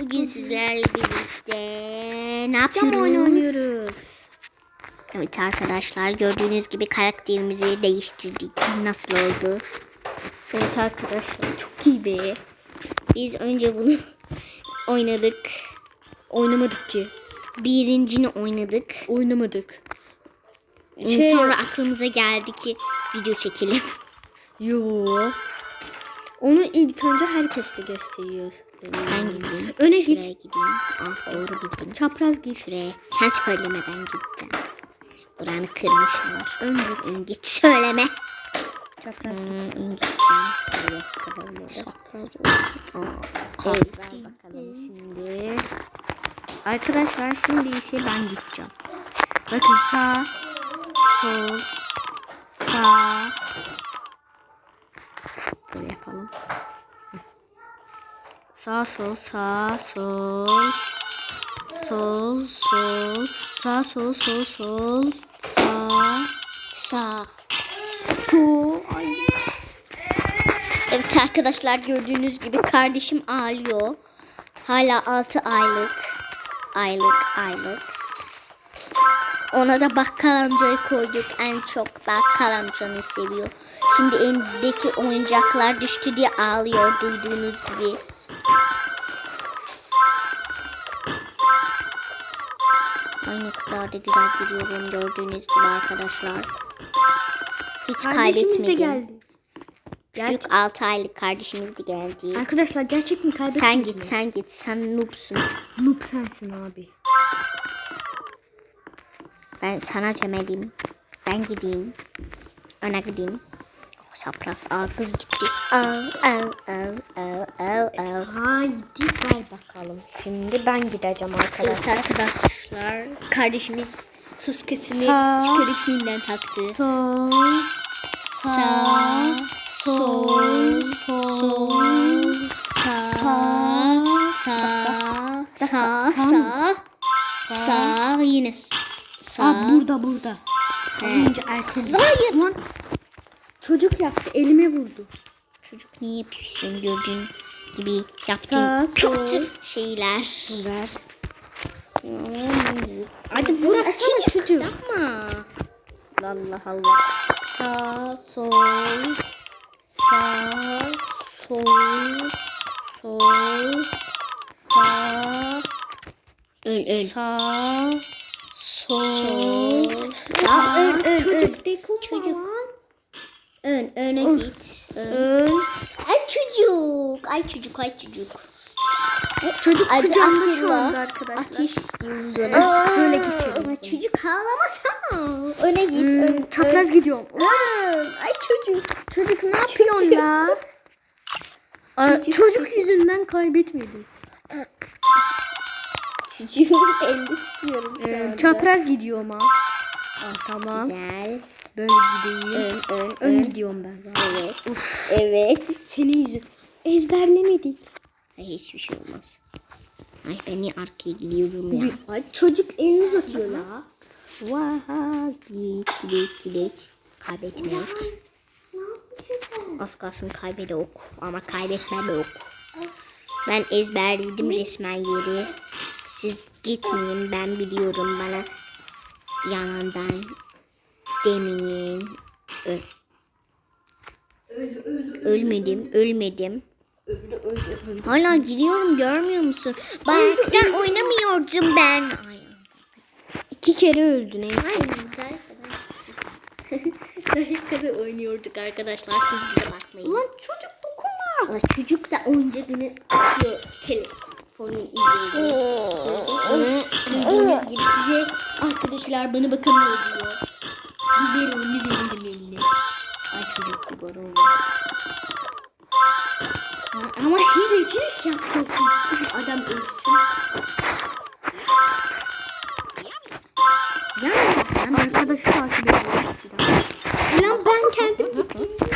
Bugün sizlerle birlikte ne? Cam oyunu oynuyoruz. Evet arkadaşlar gördüğünüz gibi karakterimizi değiştirdik. Nasıl oldu? Evet arkadaşlar çok iyi be. Biz önce bunu oynadık. Oynamadık ki. Birincini oynadık. Oynamadık. Şey- Sonra aklımıza geldi ki video çekelim. Yo. Onu ilk önce herkeste gösteriyoruz. Ben gideyim. Öne Şuraya git. gideyim. Ah doğru gittim. Çapraz git. Şuraya. Sen söylemeden gittim. Buranı kırmışlar. Ön git. Ön git söyleme. Çapraz git. Hmm, ön sabahları. Çapraz Evet. bakalım şimdi. Arkadaşlar şimdi ise ben gideceğim. Bakın sağ, sol, sağ. Yapalım. Sağ sol sağ sol sol sol sağ sol sol sol sağ Sağ. sol ay Evet arkadaşlar gördüğünüz gibi kardeşim ağlıyor. Hala 6 aylık. Aylık aylık. Ona da bakkal amcayı koyduk. En çok bakkal amcanı seviyor. Şimdi elindeki oyuncaklar düştü diye ağlıyor duyduğunuz gibi. Ay ne kadar da güzel giriyorum gördüğünüz gibi arkadaşlar. Hiç de kaybetmedim. geldi. Çocuk 6 aylık kardeşimiz de geldi. Arkadaşlar gerçek mi kaybettik Sen mi? git sen git sen noobsun. Noob sensin abi. Ben sana demeliyim. Ben gideyim. Öne gideyim. Sapraz. Kız gitti. Au au au au au au. Haydi ver bakalım. Şimdi ben gideceğim arkadaşlar. Evet arkadaşlar. Kardeşimiz suskesini Sağ. çıkarıp yeniden taktı. Sol, Sağ, sol, sol, sağ, sağ, sağ, sağ, sağ, yine s- sağ. Aa, burada burada. He. önce Erkan. Hayır. Çocuk yaptı elime vurdu. Çocuk niye yapıyorsun gördüğün gibi yaptığın Sağ, kötü şeyler. Ver. Hmm. Hadi bıraksana çocuğu. Yapma. Allah Allah. Sağ, sol, Sağ, sol, sol, sağ, ön, ön. sağ, Sol, sağ, ön, ön, ön. Çocuk Çocuk. Ön, öne Of. git. Ön. Ön. Ay çocuk, ay çocuk, ay çocuk. Çocuk Hadi kucağımda şu anda arkadaşlar. Ateş diyoruz ona. Aa, böyle geçelim. Ama çocuk ağlamasana. Öne git, Hmm, ön, çapraz ön. gidiyorum. Ön. Ay çocuk. Çocuk ne yapıyorsun ya? Aa, Çocuk, çocuk, yüzünden kaybetmedim. Çocuğun elini tutuyorum anda. çapraz gidiyorum ha. Aa, tamam. Güzel. Böyle gideyim. Ön, ön, Ön ön. gidiyorum ben zaten. Evet. Evet. Senin yüzün. Ezberlemedik. Ay hiçbir şey olmaz. Ay ben niye arkaya gidiyorum ya? Ay, çocuk elini uzatıyor ya. Vaha git git git. Kaybetmiyor. Az kalsın kaybede ok. Ama kaybetme de ok. Ben ezberledim resmen yeri. Siz gitmeyin ben biliyorum bana yanından demeyin. Ö- Ölmedim, ölmedim. Hala gidiyorum görmüyor musun? Bayaktan oynamıyordum ben. Ay, İki kere öldü neyse. Ay güzel kadar. oynuyorduk arkadaşlar. Siz bize bakmayın. Lan çocuk dokunma. Ulan çocuk da oyuncağını atıyor telefonun üzerine. Gördüğünüz gibi size arkadaşlar bana bakamıyor diyor. Bir onu verelim eline. Ay çocuk bir oldu. Ama hilecilik yapıyorsun. Adam ölsün. Ben Arkadaşı. Lan ben kendim.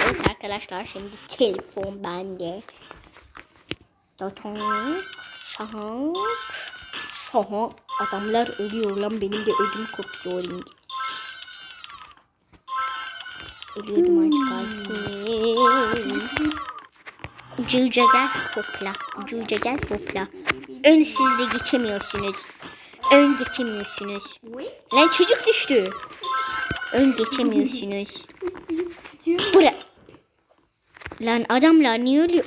Evet arkadaşlar şimdi telefon bende. Zaten şahak şahak adamlar ölüyor lan benim de ödüm kopuyor ring. Ölüyordum az kalsın. Uca uca gel hopla. Uca gel hopla. Ön siz de geçemiyorsunuz. Ön geçemiyorsunuz. Lan çocuk düştü. Ön geçemiyorsunuz. Bura. Lan adamlar niye ölüyor?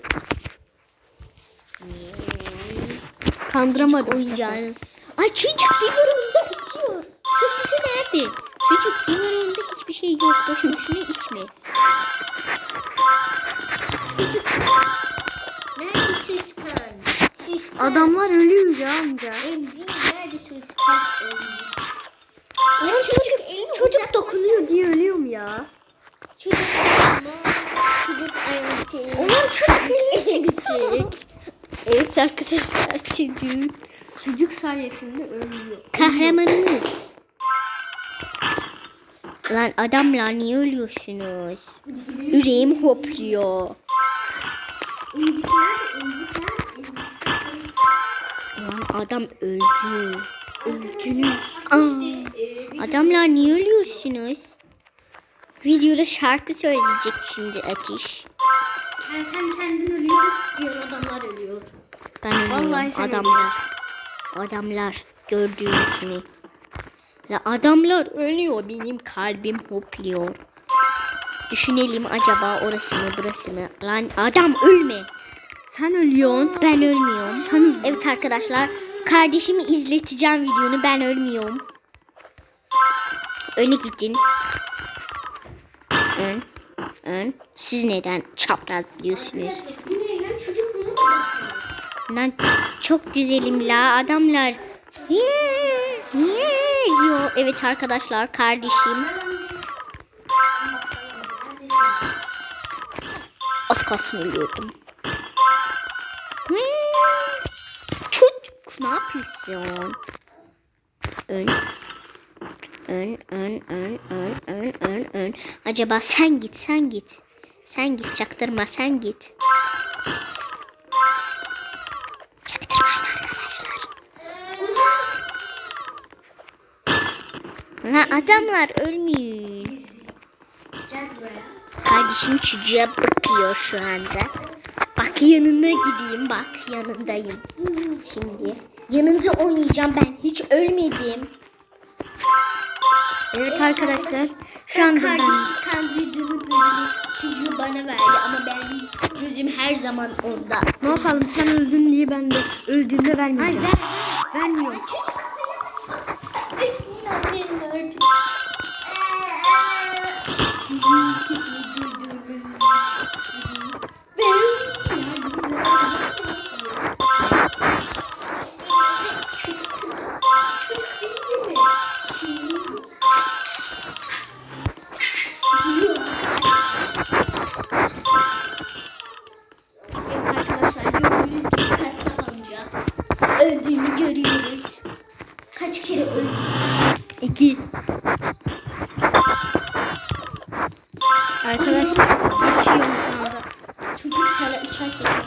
Kandıramadım. Oyuncağını. Ay çocuk biberonda içiyor. Sosisi nerede? Çocuk biberonda hiçbir şey yok. Boşu boşuna içme. Çocuk. Nerede Süskan? Süskan. Adamlar ölüyor ya amca. Emzi nerede Süskan? Lan çocuk elini Çocuk dokunuyor diye ölüyorum ya. Çocuk dokunma. Çocuk ayıcı. Onun çocuk elini çekecek. Evet arkadaşlar çocuk. Çocuk sayesinde ölüyor. Kahramanımız. Lan adamlar niye ölüyorsunuz? Yüreğim hopluyor. Lan adam öldü. Öldünüz. Aa, adamlar niye ölüyorsunuz? Videoda şarkı söyleyecek şimdi Ateş. Yani sen kendin ölüyorsun, diğer adamlar ölüyor. Ben ölüyorum. Vallahi sen adamlar. Adamlar gördüğünüz gibi. La adamlar ölüyor. Benim kalbim hopluyor. Düşünelim acaba orası mı burası mı? Lan adam ölme. Sen ölüyorsun. Ben ölmüyorum. Sen Evet arkadaşlar. Kardeşimi izleteceğim videonu. Ben ölmüyorum. Öne gidin. Ön. Ön. Siz neden çapraz diyorsunuz? Çocuk bunu Lan çok güzelim la adamlar. Yeah, yeah diyor. Evet arkadaşlar kardeşim. Az kalsın ölüyordum. Çocuk ne yapıyorsun? Ön. Ön, ön, ön, ön, ön, ön, ön. Acaba sen git, sen git. Sen git, çaktırma, sen git. Ha, adamlar buraya. Kardeşim çocuğa bakıyor şu anda. Bak yanına gideyim bak yanındayım. Şimdi yanında oynayacağım ben hiç ölmedim. Evet arkadaşlar. Şu anda ben... Kardeşim. Çocuğu bana verdi ama ben gözüm her zaman onda. Ne yapalım sen öldün diye ben de öldüğümde vermeyeceğim. Vermiyorum. Arkadaşlar Arkadaşlar geçiyorum şu anda. Çocuk sana uçak yapıyor.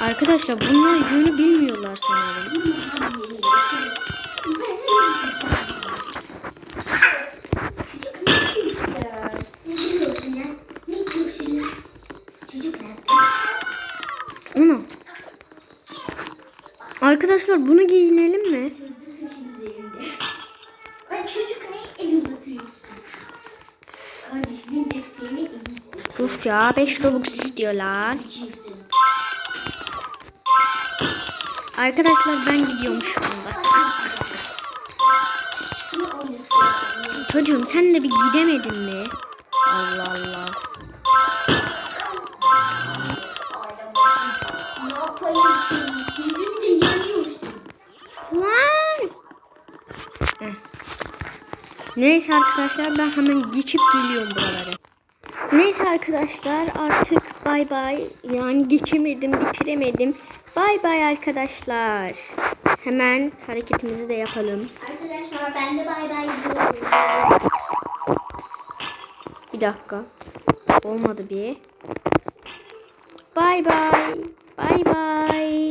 Arkadaşlar bunlar yönü bilmiyorlar sanırım. Arkadaşlar bunu giyinelim mi? Çocuk ne el uzatıyorsun? Kardeşimin defterini. Uf ya 5 Robux istiyorlar. Arkadaşlar ben gidiyorum şu anda. Çocuğum sen de bir gidemedin mi? Allah Allah. Neyse arkadaşlar ben hemen geçip geliyorum buraları. Neyse arkadaşlar artık bay bay. Yani geçemedim, bitiremedim. Bay bay arkadaşlar. Hemen hareketimizi de yapalım. Arkadaşlar ben de bay bay diyorum. Bir dakika. Olmadı bir. Bay bay. Bay bay.